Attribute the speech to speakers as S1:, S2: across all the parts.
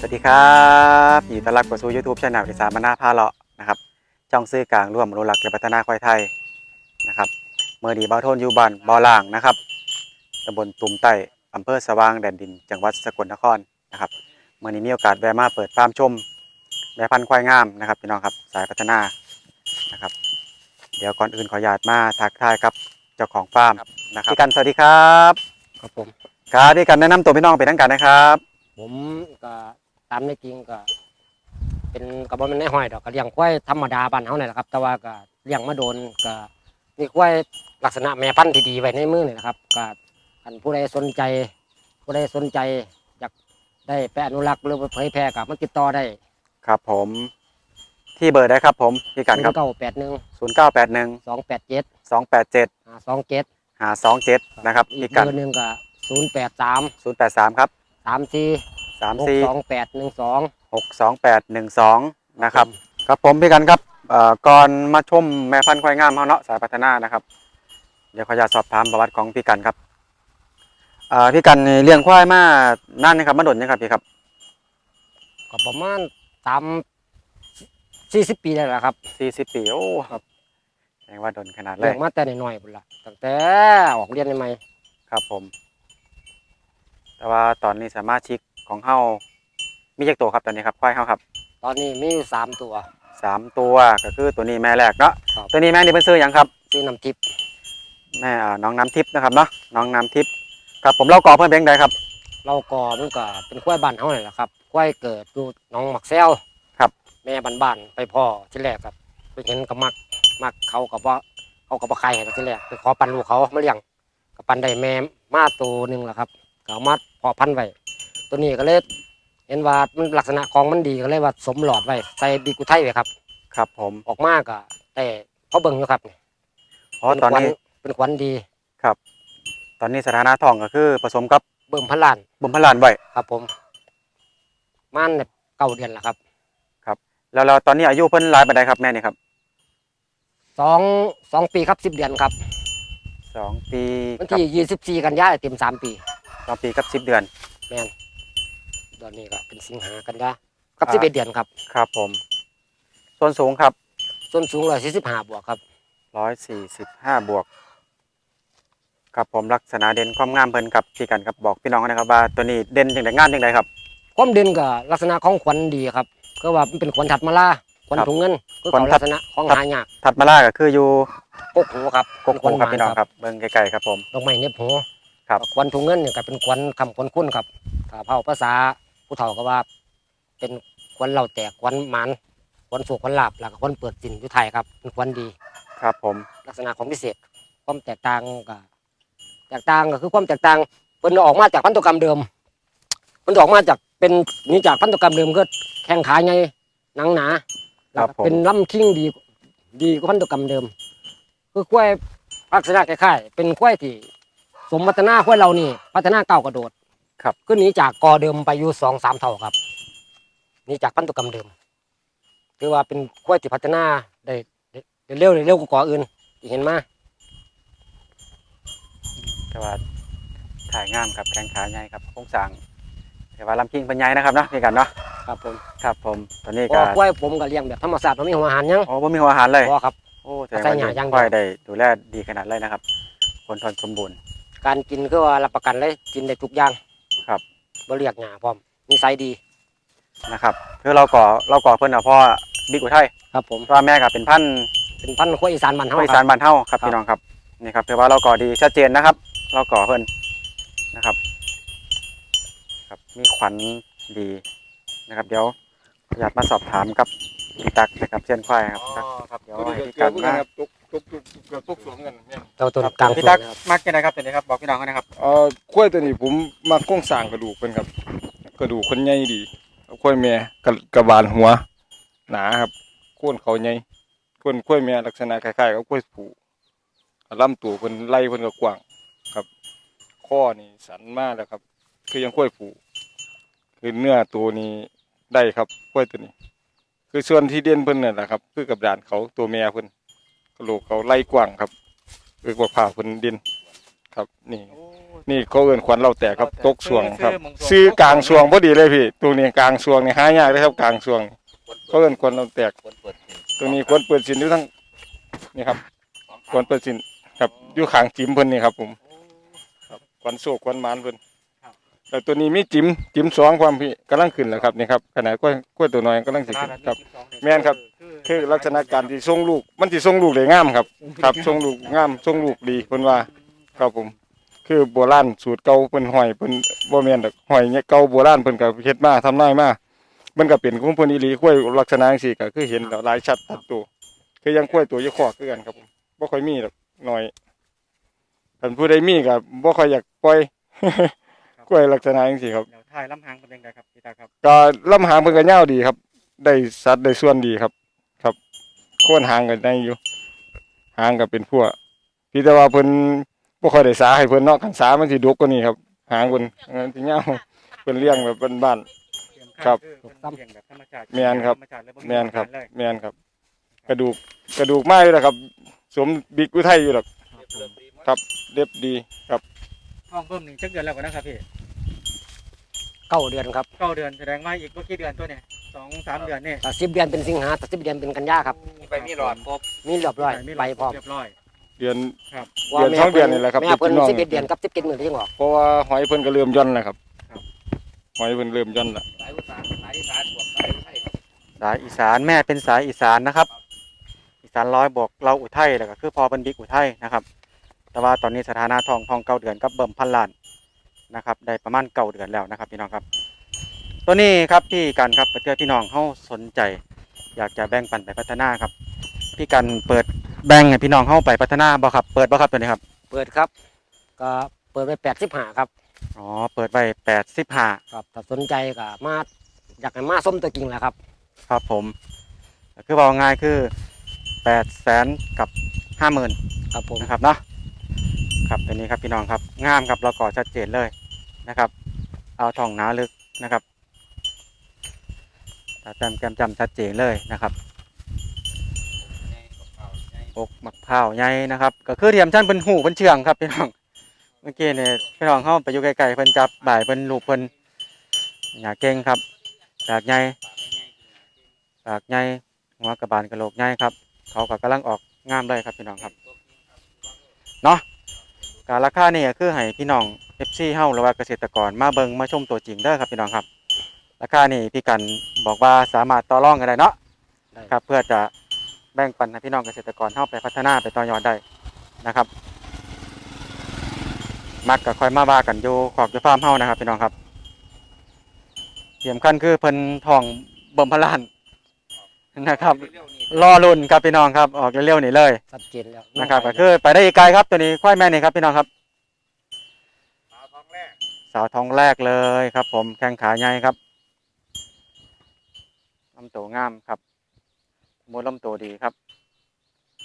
S1: สวัสดีครับยินดีต้อนรับเข้าสู่ YouTube ช่องอีสานมานาพาเลาะนะครับช่องซื้อกลางร่วมอนุรักษ์และพัฒนาควายไทยนะครับเมื่อดีบ้าวโทนอยู่บ้านบ่อล่างนะครับตำบลตุ่มใต้อำเภอสว่างแดนดิน จังหวัดสกลนครนะครับเมื่อนี้มีโอกาสแวะมาเปิดฟาร์มชมแม่พันธุ์ควายงามนะครับพี่น้องครับสายพัฒนานะครับ เดี๋ยวก่อนอื่นขออนุญาตมาทักทายกับเจ้าของฟาร์มนะครับพี่กันสวัสดีครับ
S2: ครับผม
S1: ครับพี่กันแนะนำตัวพี่น้องเป็นทางการนะครับ
S2: ผมก็ ตามในจริงก็ เป็นกระบอกมันในห้อยดอกก็เลี้ยงควายธรรมดาบ้านเฮานี่แหละครับ แต่ว่าก็เลี้ยงมาโดนก็มีควายลักษณะแม่พันธุ์ที่ดีไว้ในมือนี่นะครับก็อันผู้ใดสนใจ ผู้ใดสนใจอยากได้ไปอนุรักษ์หรือไปเผยแพร่กับมันติดต่อได้
S1: ครับผม ที่เบอร์ได้ครับผมพี่กันครับ
S2: เก้าแปดหนึ่ง
S1: 0981
S2: สองแปดเจ็ด
S1: 287
S2: สองเจ็ด
S1: 527นะครับ
S2: อี
S1: พี่
S2: ก
S1: กัน
S2: เบอร์หนึ่งก็ศูนย์แปดสาม
S1: 083 ครับ
S2: สามสี่ หกสอง
S1: 34
S2: แปดหนึ่งสอง
S1: 62812นะครับ ครับผมพี่กันครับเอ่อก่อนมาชมแม่พันธุ์ควายงามเฮาเนาะสายพัฒนานะครับ เดี๋ยวขออนุญาตสอบถามประวัติของพี่กันครับเอ่อพี่กันนี่เลี้ยงควายมานานนะครับมาดนยังครับพี่ครับ
S2: ก็ประมาณสามสี่สิบปีได้แล้วครับ
S1: 40ปีโอ้ครับแสดงว่าดนขนาดเล
S2: เลี้ย
S1: ย
S2: งมาแต่น้อยๆพุ่นละตั้งแต่ออกเรียนใหม่
S1: ครับผม แต่ว่าตอนนี้สามารถชิก ของเฮามีจักตัวครับตอนนี้ครับควายเฮาครับ
S2: ๆตอนนี้มีอยู่สามตัว
S1: สามตัวก็คือตัวนี้แม่แรกเนาะ
S2: ครับ
S1: ตัวนี้แม่นี่เป็นซื้อหยังครับ
S2: ชื่อน้ำทิพย์
S1: แม่อ่าน้องน้ำทิพย์นะครับเนาะน้องน้ำทิพย์ครับผมเล่าก่อเพิ่มเพียงใดครับ
S2: เราก็มันก็เป็นควายบ้านเฮานี่แหละครับควายเกิดอยู่หน้องหมักแซว
S1: ครับ
S2: แม่บ้านๆไปพ่อที่แรกครับไปเห็นก็มักมักเขากับว่าเขากับว่าใครให้ที่แรกไปขอปันลูกเขามาเลี้ยงกับปันได้แม่มาตัวหนึ่งแหละครับก็เอามาเพอพันธุ์ไว้ ตัวนี้ก็เลยเห็นว่ามันลักษณะของมันดีก็เลยว่าสมหลอดไว้ใส่บีกุไทยไว้ครับ
S1: ครับผม
S2: ออกมากก็แต่เขาเบิ่งอยู่ครับ
S1: เพราะตอนนี้
S2: เป็นขวัญดี
S1: ตอนนี้สถานะทองก็คือผสมกับ
S2: เบิ่มพันล้าน
S1: บุมพลานไว้
S2: ครับ ผมม่านเนี่ยเก้าเดือนแล้วครับ
S1: แล้วเราตอนนี้อายุเพิ่นหลายปานใดครับแม่นี่ครับ
S2: สองสองปีครับสิบเดือนครับ
S1: สองปี
S2: วัน
S1: กับ
S2: ที่ยี่สิบสี่กันยายนเต็มสามปี
S1: สองปีกับสิบเดือน
S2: แม่น ตอนนี้ก็เป็นสิงหากันยากับสิบเอ็ดเดือนครับ
S1: ครับผม ส่วนสูงครับ
S2: ส่วนสูงร้อยสี่สิบห้าบวกครับ
S1: ร้อยสี่สิบห้าบวก ครับผมลักษณะเด่นความงามเพิ่นกับพี่กันครับบอกพี่น้องนะครับว่าตัวนี้เด่นจังไดงามจังไดครับ
S2: ความเด่นก็ลักษณะของขวัญดีครับ ก็ว่ามันเป็นขวัญถัดมาล่าขวัญ
S1: ครับ
S2: ถุงเงินคือ
S1: ขวั
S2: เขา
S1: ญถั
S2: ลั
S1: ด
S2: กษณะของ
S1: ถัด
S2: หายาก
S1: ถัดมาล่าก็คืออยู่
S2: กกหูครับ
S1: กกหูครับพี่น้องครับเบิ่งไกลๆครับผม
S2: ดอกไม้เน็บหู
S1: ครับ
S2: ขวัญถุงเงินเนี่ยก็เป็นขวัญคำขวัญคุ้นครับถ้าเผาภาษา ผู้เฒ่าก็ว่า เป็นขวัญเหล่าแตกขวัญหมันขวัญสุขขวัญลาบแล้วก็ขวัญเปิดสินอยู่ไทยครับเป็นขวัญดี
S1: ครับผม
S2: ลักษณะของพิเศษความแตกต่างก็แตกต่างก็คือความแตกต่างเป็นออกมาจากพันธุกรรมเดิมมันออกมาจากเป็นนี่จากพันธุกรรมเดิมก็แข้งขาไงหนังหนาแล้วก็เป็นลำคิงดีดีกว่าพันธุกรรมเดิม คือกล้วยลักษณะคล้ายๆเป็นกล้วยที่ สมพัฒนากล้วยเรานี่ พัฒนาเก้าวกระโดด
S1: ครับ
S2: ก็หนีจากกอเดิมไปอยู่สองสามเท่าครับหนีจากพันธุกรรมเดิม คือว่าเป็นกล้วยที่พัฒนาได้ได้เร็วได้เร็วกว่ากออื่นที่เห็นมา
S1: แต่ว่าถ่ายงามครับแข้งขาใหญ่ครับโครงสร้างแต่ว่าลำคิงเป็นใหญ่นะครับเนาะพี่กันเนาะ
S2: ครับผม
S1: ครับผมตอนนี้
S2: เพ
S1: ก็
S2: ราะว่ากล้วยผมก็เลี้ยงแบบธรรมชาติมันมีหัวอาหารหยัง
S1: โอ้บ่มีหัวอาหารเลย
S2: เพราะครับ
S1: โอ้แสดง
S2: ใส่
S1: ว่า
S2: หญ้า
S1: เลี้ยง
S2: อย่างเดียว
S1: ควายได้ดูแลดีขนาดเลยนะครับคนทนสมบูรณ์
S2: การกินคือว่ารับประกันเลยกินได้ทุกอย่าง
S1: ครั บ
S2: บ่เรียกหยาพร้อมนิสัยดี
S1: นะครับคือเราก่อเราก่อเพิ่นเอาพ่อบิ๊กอุทัย
S2: ครับผม
S1: เพราะว่าแม่กับเป็นพันธุ์
S2: เป็นพันธุ์กล้วยอีสานมัน
S1: ภา
S2: เฮา
S1: คอี
S2: ค
S1: สา
S2: รั
S1: น
S2: บ
S1: บ้านเฮาครับ
S2: ครับ
S1: พี่น้องครับนี่ครับถือว่าเราก่อดีชัดเจนนะครับ เราก่อเพิ่นนะครับ ครับมีขวัญดีนะครับ เดี๋ยวอยากมาสอบถามกับพี่ตักนะครับเช่นควายครับ ครับเดี๋ยวให้พี่
S3: เกื
S1: กั
S3: อบ
S1: น
S3: กั
S1: มาน
S3: ครับตุก ตุกตุกเกือบตุกสวมกันเนี่ย
S2: เจ้าตัว
S1: ครับ
S2: กลาง
S1: พี่
S2: สว
S1: ตั
S2: น
S1: ก
S2: ครับ
S1: มากยังไงครับตัวนี้ครับบอกพี่น้องเขานะครับ
S3: เอ่อกล้วยตัวนี้ผมมาโครงสร้างกระดูกเพิ่นครับ กระดูกคนใหญ่ดีกล้วยแม่กระกระบาลหัว หนาครับโคนเขาใหญ่โคนกล้วยแม่ลักษณะคล้ายๆกับกล้วยผูลำตัวเพิ่นไล่เพิ่นก็กว้างครับ ข้อนี่สันมากแล้วครับ คือยังกล้วยผูคือเนื้อตัวนี้ได้ครับกล้วยตัวนี้ คือส่วนที่เด่นเพิ่นนั่นแหละครับ คือกับด่านเขาตัวแม่เพิ่น กระโหลกเขาไล่กว้างครับคือกว่าผ่าเพิ่นเด่นครับ นี่
S1: โอ้
S3: นี่เขาเอิ้นขวัญเราแตกครับตกสวงครับ ซื้อกลางสวงพอดีเลยพี่ตัวนี้กลางสวงนี่หายากเลยครับกลางสวงเขาเอิ้นขวัญเราแตกตรงนี้ควรเปิดสินอยู่ทั้งนี่ครับควรเปิดสินครับอยู่ข้างจิ๋มเพิ่นนี่ครับ ผมครับควันโศกควันหมานเพิ่น แล้วตัวนี้มีจิ๋มจิ๋มสองความพี่กำลังขึ้นแล้วครับนี่ครับขนาดกล้วยกล้วยตัวน้อยกำลังสิขึ้นครับ แม่นครับ คือลักษณะการที่ทรงลูก มันสิทรงลูกได้งามครับ ครับทรงลูกงามทรงลูกดีเพิ่นว่าครับผม คือโบราณสูตรเก่าเพิ่นห้อยเพิ่นบ่แม่นดอกห้อยเนี่ยเก่าโบราณเพิ่นก็เฮ็ดมาทำนายมามันก็เป็นของเพิ่นอีหลีข้อยลักษณะจังซี่ก็คือเห็นแล้วหลายชัดตัดตัว คือยังข้อยตัวอยู่คอกคือกันครับผมบ่ค่อยมีดอกน้อยท่านผู้ใดมีก็บ่ค่อยอยากปล่อย กล้วยลักษณะจังซี่ครับ
S1: เดี๋ยวถ่ายลำหางเป็นยังไงครับพี่ตาครับ
S3: ก็ลำหางเพิ่นก็ยาวดีครับ ได้สัดได้ส่วนดีครับ ครับโค่นหางกันได้อยู่ หางก็เป็นพวกพี่แต่ว่าเพิ่นบ่ค่อยได้สาให้เพิ่นเนาะคันสามันสิดกกว่านี้ครับ หางเพิ่นเออสิยาวเพิ่นเลี้ยงแบบบ้านครับ
S1: เลี้ยงแบบธรรมชาติ
S3: แม่นครับ
S1: ธรรมชาติเลย
S3: ๆแม่นครับ
S1: เลย
S3: แม่นครับ กระดูกกระดูกไม้อยู่แล้วครับสมบิ๊กอุทัยอยู่หรอกครับเรียบดีครับ
S1: ท้องเบิ่มหนึ่งจักเดือนแล้วก็นะครับพี่
S2: เก้าเดือนครับ
S1: เก้าเดือนแสดงว่าอีกบ่กี่เดือนตัวเนี่ยสองสามเดือนเนี่ย
S2: แต่สิบเดือนเป็นสิงหาแต่สิบเดือนเป็นกันยาครับ
S4: ไปมีหลอดครบ
S2: มีเรียบร้อย
S1: มี
S2: ใบพร้อม
S1: เรียบร้อย
S3: เดือน
S1: ครับ
S3: เดือนสองเดือนนี่แหละครับ
S2: แม่เพิ่น
S3: พี่น้อง
S2: สิบเอ็ดเดือนกับสิบเจ็ดหมื่นที่ยังบอก
S3: เพราะว่าหอยเพิ่นก็เริ่มย่อนแล้วครับ
S1: ครับ
S3: หอยเพิ่นเริ่มย่อนแล้ว
S4: สายอุตสาหสายอีสานบวกสายอุทัยครับ
S1: สายอีสานแม่เป็นสายอีสานนะครับ อีสานร้อยบวกเราอุทัยแล้วก็คือพอเป็นบิ๊กอุทัยนะครับ แต่ว่าตอนนี้สถานะทองทองเก้าเดือนกับเบิ่มพันล้าน นะครับได้ประมาณเก้าเดือนแล้วนะครับ พี่น้องครับ ตัวนี้ครับพี่กันครับเพื่อพี่น้องเขาสนใจ อยากจะแบ่งปันไปพัฒนาครับ พี่กันเปิดแบ่งให้พี่น้องเข้าไปพัฒนาบ่ครับ เปิดบ่ครับตัวนี้ครับ
S2: เปิดครับ ก็เปิดไปแปดสิบห้าครับ
S1: อ๋อ เปิดไว้แปดสิบห้า
S2: ครับถ้าสนใจก็มาอยากให้มาส้มตัวจริงแหละครับ
S1: ครับผมก็คือบอกง่ายคือแปดแสนกับห้าหมื่น
S2: ครับผม
S1: นะครับเนาะ ครับตัวนี้ครับพี่น้องครับงามครับเราก่อชัดเจนเลยนะครับ เอาทองหนาลึกนะครับตาแต้มแกมจำชัดเจนเลยนะครับอกมะพร้าวใหญ่นะครับ ก็คือเทียมชั้นเป็นหูเป็นเชืองครับพี่น้องเมื่อกี้เนี่ยพี่น้องเข้าไปอยู่ไกลๆเพิ่นจับบ่ายเพิ่นลูกเพิ่นอย่าเก่งครับปากใหญ่ปากใหญ่หัวกระบาลกระโหลกใหญ่ครับ เขาก็กำลังออกงามเลยครับพี่น้องครับเนาะ การราคานี่ก็คือให้พี่น้อง FC เฮาหรือว่าเกษตรกรมาเบิงมาชมตัวจริงเด้อครับพี่น้องครับ ราคานี่พี่กันบอกว่าสามารถต่อรองกันได้เนาะ
S2: ได้
S1: ครับเพื่อจะแบ่งปันให้พี่น้องเกษตรกรเฮาไปพัฒนาไปต่อยอดได้นะครับ มักก็ค่อยมาว่ากันอยู่ขอบอยู่ฟาร์มเฮานะครับพี่น้องครับเทียมขั้นคือเพิ่นทองเบิ่มพลาน นะครับ
S4: เร็วๆนี่
S1: รอรุ่นครับพี่น้องครับออกเร็วๆนี่เลย
S2: ชัดเจนแล้ว
S1: นะครับก็คือไปได้อีกไกลครับตัวนี้ควายแม่นี่ครับพี่น้องครับ
S4: สาวท้องแรก
S1: สาวท้องแรกเลยครับ ผมแข้งขาใหญ่ครับลำตัวงามครับมดลำตัวดีครับ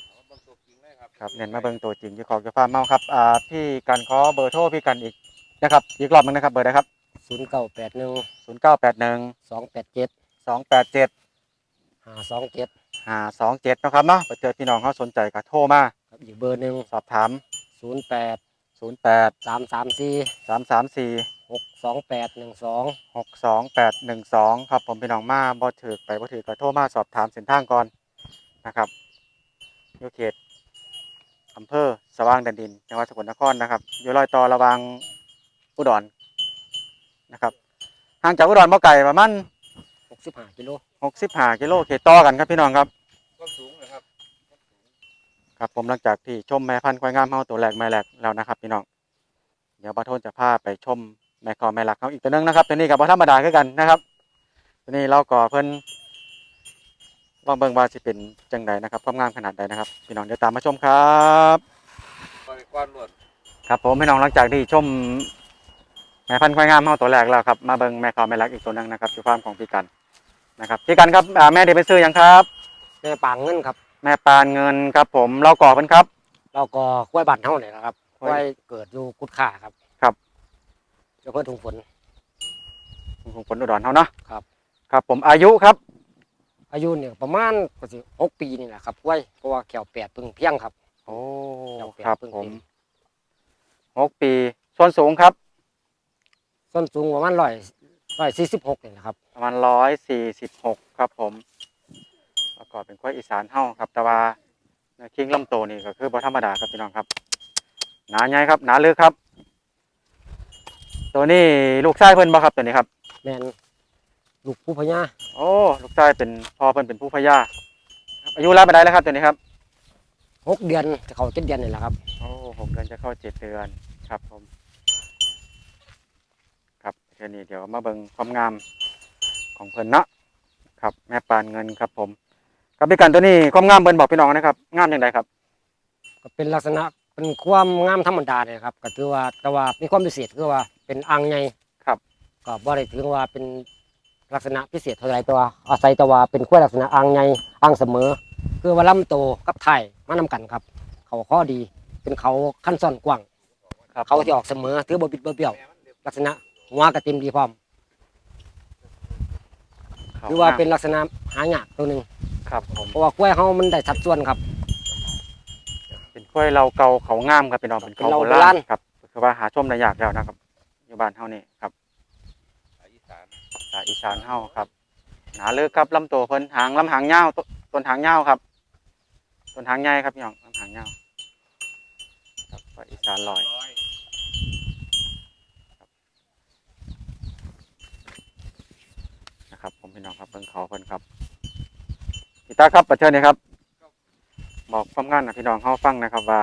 S4: เอามาเบิ่งตัวจริงเลยครับ
S1: ครับเน้นมาเบิ่งตัวจริงอยู่ของเจ้าฟาร์มเมาครับอ่าพี่กันขอเบอร์โทรพี่กันอีกนะครับอีกรอบหนึงนะครับเบอร์นะครับ
S2: ศูนย์เก้าแปดหนึ่ง
S1: ศูนย์เก้าแปดหนึ่ง
S2: สองแปดเจ็ด
S1: สองแปดเจ็ด
S2: ห้าสองเจ็ด
S1: ห้าสองเจ็ดนะครับเนาะไปเจอพี่น้องเขาสนใจก็โทรมา
S2: ครับอีกเบอร์หนึ่ง
S1: สอบถาม
S2: ศูนย์แปด
S1: ศูนย์แปด
S2: สามสามสี่
S1: สามสามสี่
S2: หกสองแปดหนึ่งสอง
S1: หกสองแปดหนึ่งสองครับผมพี่น้องมาบ่ถือไปบ่ถือก็โทรมาสอบถามเส้นทางก่อนนะครับอยู่เขตอำเภอสว่างแดนดินจังหวัดสกลนครนะครับอยู่รอยต่อระหวางอุดรนะครับห่างจากอุดรบ่ไกลประมาณ
S2: หก สิบห้ากิโล
S1: หกสิบห้ากิโลเขตต่อกันครับพี่น้องครับ
S4: ก็สูงนะครับ
S1: ครับผมหลังจากที่ชมแม่พันธุ์ควายงามเฮาตัวแรกแม่แรกแล้วนะครับ พี่น้อง เดี๋ยวบาโทนจะพาไปชมแม่คอแม่หลักเขาอีกตัวหนึงนะครับตัวนี้กับบ่ธรรมดาคือกันนะครับตัวนี้เราก็เพิ่นลองเบิ่งว่าสิเป็นจังใดนะครับความงามขนาดใดนะครับ พี่น้องเดี๋ยวตามมาชมครับ
S4: ก้อนก้อนหลวด
S1: ครับผมพี่น้องหลังจากที่ชมแม่พันธุ์ควายงามเฮาตัวแรกแล้วครับมาเบิ่งแม่คอแม่หลักอีกตัวหนึงนะครับอยู่ฟาร์มของพี่กัน นะครับพี่กันครับอ่าแม่เดี๋ยวไปซื้อหยังครับ
S2: แม่ปางเงินครับ
S1: แม่ปานเงินครับผมเราก่อเพิ่นครับ
S2: เราก็กล้วยบัตรเท่าไหร่ครับก
S1: กล้วย
S2: ล้วยเกิดอยู่กุดข่าครับ
S1: ครับ
S2: เจ้าเพื่อถุงฝน
S1: ของผลอุดรเฮาเนาะ
S2: ครับ
S1: ครับ ผมอายุครับ
S2: อายุเนี่ยประมาณก็สิหกปีนี่แหละครับกล้วยเพราะว่าแขวแปดเพึ่งเพียงครับ
S1: โอ้
S2: เราเปลี่ยน
S1: ครับ
S2: เพิ่ง
S1: ผม
S2: เต็ม
S1: หกปี ส่วนสูงครับ
S2: ส้นสูงประมาณร้อย ร้อยสี่สิบหกนี่นะครับ
S1: ประมาณร้อยสี่สิบหกครับผม ประกอบเป็นควายอีสานเฮ้าครับ แต่ว่าเนื้อคิงลำโตนี่ก็คือบ่ธรรมดาครับพี่น้องครับ หนาใหญ่ครับ หนาลึกครับ ตัวนี้ลูกชายเพิ่นบ่ครับตัวนี้ครับ
S2: แมนลูกผู้พญา
S1: โอ้ลูกชายเป็นพ่อเพิ่นเป็นผู้พญาครับอายุรับไปได้แล้วครับตัวนี้ครับ
S2: หกเดือนจะเข้าเจ็ดเดือนนี่แหละครับ
S1: โอ้หกเดือนจะเข้าเจ็ดเดือนครับผมครับเดี๋ยวนี้เดี๋ยวมาเบิ่งความงามของเพิ่นเนาะครับแม่ปานเงินครับ ผมกับพี่กันตัวนี้ความงามเพิ่นบอกพี่น้องนะครับงามอย่างไรครับ
S2: ก็เป็นลักษณะเป็นความงามธรรมดาเนี่ยครับก็ถือว่าแต่ว่ามีความพิเศษคือว่าเป็นอ่างใหญ่
S1: ครับ
S2: ก็บ่ได้ถึงว่าเป็นลักษณะพิเศษเท่าไรแต่ว่าอาศัยแต่ว่าเป็นขั้วลักษณะอ่างใหญ่อ่างเสมอ คือว่าลำโตกับไทยมานำกันครับ เขาข้อดีเป็นเขาขั้นซ่อนกว้าง
S1: ครับ
S2: เขาที่ออกเสมอถือบ่บิดบ่เบี้ยวลักษณะ หัวกระเต็มดีพร้อม
S1: ข
S2: คือว่าเป็นลักษณะหายากตัวหนึ่ง
S1: ครับผม
S2: เพราะว่ากล้วยเขามันได้สัดส่วนครับ
S1: เป็นกล้วยเราเก่าเขางามครับพี่น้องเป็นเขา
S2: เป็นเรา
S1: โบ
S2: โบ
S1: รา
S2: รา
S1: ณ
S2: ณ
S1: ครับคือว่าหาชมได้ยากแล้วนะครับอยู่บ้านเฮานี่ครับ
S4: อีสาน
S1: สายอีสานเฮาครับหนาเลิกครับลำตัวเพิ่นหางลำหางยาวตต้นหางยาวครับต้นหางใหญ่ครับพี่น้องลำหางยาวครับสายอีสานลอย
S4: ร้อย
S1: นะ ครับผมพี่น้องครับเบิ่งเขาเพิ่นครับพี่ตาครับประเชิญนี่ครับ บอกความงานนะพี่น้องเฮาฟังนะครับว่า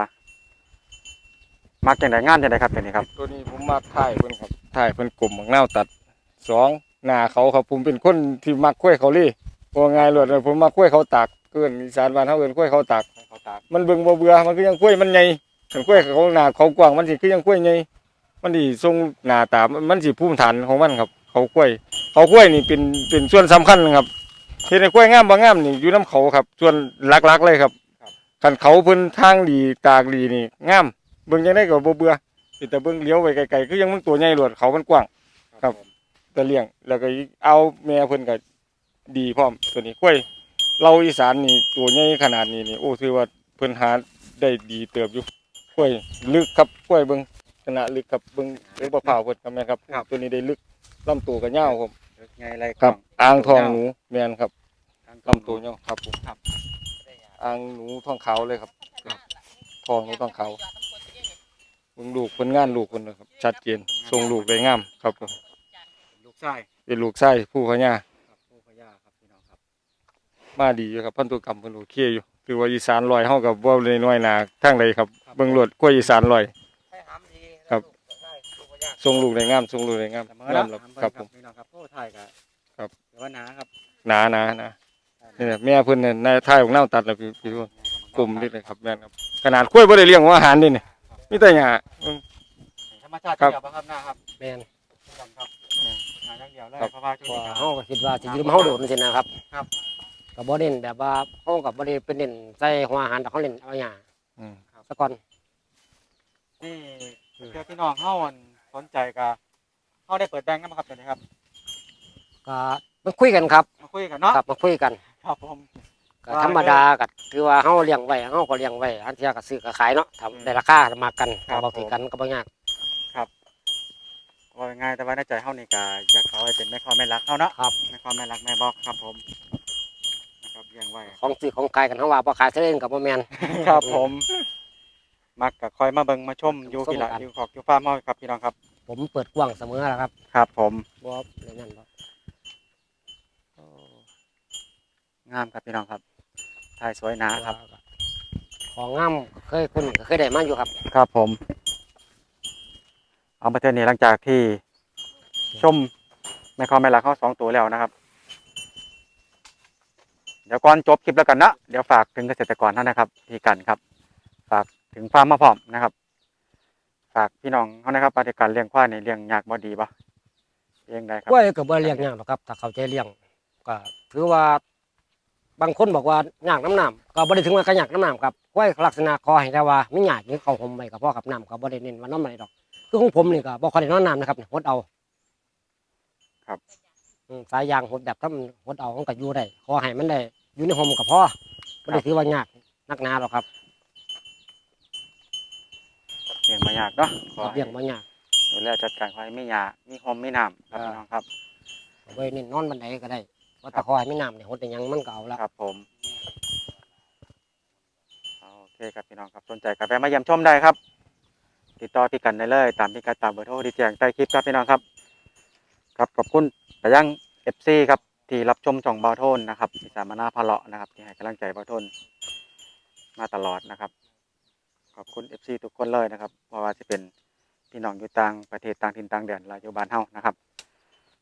S1: มักจังไดงานจังไดครับตัวนี้ครับ
S3: ตัวนี้ผมมาถ่ายเพิ่นครับถ่ายเพิ่นกลมบักนาวตัดสองหน้าเขาครับผมเป็นคนที่มักกล้วยเขาเลยว่าง่ายเลยเลยผมมักกล้วยเขาตากเกินอีสานบ้านเฮาเอิ้นกล้วยเขาตาก
S1: เขาตาก
S3: มันเบิ่งบ่เบื่อมันคือยังกล้วยมันใหญ่ถึงกล้วยเขาหน้าเขากว้างมันสิคือยังกล้วยใหญ่มันสิทรงหน้าตามันสิภูมิฐานของมันครับ เขากล้วย เขากล้วยนี่เป็นเป็นส่วนสำคัญนะครับเฮ็ดให้กล้วยงามบ่งามนี่อยู่น้เขาครับ ส่วนหลักๆเลยครับคันเขาเพิ่นทางดีตากดีนี่งามเบิ่งจังได๋ก็บ่เบื่อแต่เบิ่งเลี้ยวไปไกลๆคือยังมันตัวใหญ่รวดเขามันกว้าง ครับแต่เลี้ยงแล้วก็เอาแม่เพิ่นก็ดีพร้อมตัวนี้กล้วย เราอีสานนี่ตัวใหญ่ขนาดนี้นี่โอ้ถือว่าเพิ่นหาได้ดีเติบอยู่กล้วยลึกครับกล้วยเบิ่งขนาดลึกครับเบิ่งเอ้ยบ่พร้าวเพิ่นครับแม่นครับตัวนี้ได้ลึก ลำตัวก็ยาวครับ
S1: ไงไร
S3: ครับอ่างทองหนูแม่นครับ
S1: ลำ
S3: ลำตัว
S1: เนาะ
S3: ยาวครับผม
S1: ครับ
S3: อ่างหนูทองขาวเลยครับทองหนูทองขาวเบิ่งลูกเพิ่นงานลูกเพิ่นนะครับ ชัดเจนทรงลูกได้งามครับผม
S1: ลูกชาย
S3: เป็นลูกไส้ผู้พญา
S1: ครับผู้พญาครับพี่น้องครับ
S3: มาดีอยู่ครับพันธุกรรมเพิ่นโอเคอยู่คือว่าอีสานลอยเฮากับบ่ได้น้อยหนาทางใดครับเบิ่งรวดกล้วยอีสานลอย
S2: ให้หามดี
S3: ครับ ทรงลูกได้งามทรงลูกได้งาม
S1: เสมองา
S3: ม
S1: แล้ว
S3: ครับผม
S1: พี่น้องครับโอ้ถ่ายกับ
S3: ครับ
S1: เดี๋ยวว่าหนาครับ
S3: หนาหนาหนานี่แหละแม่เพิ่นเนี่ยในท้ายของเน่าตัดแล้วพี่พี่ว่ากลมนี่เลยครับแม่นครับ ขนาดกล้วยบ่ได้เลี้ยงหัวอาหารนี่นี่มีแต่หญ้าเบิ่ง
S1: ธรรมชาติ
S3: ครับ
S1: เดียวป่ะครับหน้าครับ
S2: แมน
S1: ครับครับหนาอย่างเดียวเลย
S3: ครับ
S1: เพราะว่าช่วง
S2: ว่า
S1: นี้
S2: เฮาก็คิดว่าสิยืมเฮาโดดจังซี่นะครับ
S1: ครับ
S2: ก็บ่เน้นแบบว่าเฮาก็บ่ได้เป็นเน้นใส่หัวอาหารแต่เฮาเน้นเอาหยัง
S3: อืม
S2: ซะก่อน
S1: นี่เพื่อพี่น้องเฮาอัน สนใจก็เฮาได้เปิดแบงค์กันไหมครับตัวนี้ครับ
S2: ก็มาคุยกันครับ
S1: มาคุยกันเนาะ
S2: ครับมาคุยกัน
S1: ครับผม
S2: ก็
S1: ว่า
S2: ธรรมดาก็คือว่าเฮาเลี้ยงไว้เฮาก็เลี้ยงไว้อันที่ก็ซื้อก็ขายเนาะ
S1: อืม
S2: ทำได้ราคามากัน
S1: ครับ
S2: เอาถือกันก็บ่ยาก
S1: ว่าง่ายแต่ว่าในใจเฮานี่ก็อยากเอาให้เป็นแม่คอแม่รักเฮาเนาะ
S2: ครับ
S1: แม่คอแม่รักแม่บอกครับผมนะครับเลี้ยงไว้
S2: ของซื้อของขายกันเฮาว่าบ่ขายซะเองก็บ่แม่น
S1: ครับผม มักก็คอยมาเบิ่งมาชมอยู่
S2: ชม
S1: พี่ละ
S2: กัน
S1: อยู่ขอกอยู่ฟาร์มเฮาครับพี่น้องครับ
S2: ผมเปิดกว้างเสมอแหละครับ
S1: ครับผม
S2: บ่เรื่องนั้นบ่
S1: งามครับพี่น้องครับถ่ายสวยหนาครับ
S2: ของงามก็เคยคุณก็เคยได้มาอยู่ครับ
S1: ครับผม เอาประเทศนี้หลังจากที่ชมแม่คอแม่รักเขาสองตัวแล้วนะครับ เดี๋ยวก่อนจบคลิปแล้วกันนะ เดี๋ยวฝากถึงเกษตรกรท่านนะครับพี่กันครับ ฝาก ถึงฟาร์มมาพร้อมนะครับ ฝากพี่น้องเขานะครับปฏิการเลี้ยงควายนี่เลี้ยงยากบ่ดีบ่เลี้ยงได้ครับ
S2: กล้วยก็บ่เลี้ยงยากหรอกครับถ้าเข้าใจเลี้ยงก็ถือว่าบางคนบอกว่ายากน้ำน้ำก็บ่ได้ถึงว่าก็ยากน้ำน้ำครับกล้วยลักษณะคอให้ได้ว่ามีหยาดมีเข้าห่มไว้ก็พอกับน้ำก็บ่ได้เน้นว่าน้ำอะไรดอก คือของผมนี่ก็บ่ค่อยได้นอนน้ำนะครับหดเอา
S1: ครับ
S2: อืมสายยางหดแบบถ้ามันหดเอามันก็อยู่ได้ขอให้มันได้อยู่ในห่มก็พอบ่ได้ถือว่ายากนักหนาหรอกครับ
S1: เลี้ยงมายากเนาะขอ
S2: เลี้ยงบ่ยาก
S1: ดูแลจัดการควายไม่หยามีหอมมีน้ำครับ
S2: อ่า
S1: พี่น้องครับ
S2: เอาไว้นี่นอนบันไดก็ได้ว่าแตะคอยไม่น้ำเนี่ยหดแต่ยังมันก็เอาละ
S1: ครับ ผมโอเคครับพี่น้องครับสนใจกับแวะมาเยี่ยมชมได้ครับ ติดต่อพี่กันได้เลย ตามพิกัดตามเบอร์โทรที่แจ้งใต้คลิปครับพี่น้องครับ ครับขอบคุณไปยังเอฟซีครับที่รับชมช่องเบาโทนนะครับที่สามนาพาเลาะนะครับ ที่ให้กำลังใจเบาโทนมาตลอดนะครับข อบคุณเอฟซีทุกคนเลยนะครับเพราะว่าจะเป็นพี่น้องอยู่ต่างประเทศต่างถิ่นต่างแดนหลายอยู่บ้านเฮานะครับ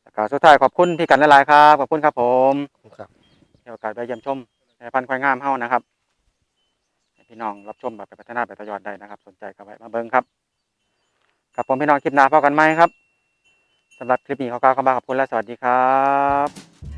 S1: แล้วก็สุดท้ายขอบคุณพี่กันหลายๆครับขอบคุณครับผม
S2: ครับ
S1: มีโอกาสไปเยี่ยมชมในพันธุ์ควายงามเฮานะครับให้พี่น้องรับชมแบบไปพัฒนาไปต่อยอดได้นะครับ สนใจก็ไว้มาเบิ่งครับกับผมพี่น้องคลิปหน้าพอกันไหมครับสำหรับคลิปนี้ขอกล่าวคำว่าขอบคุณและสวัสดีครับ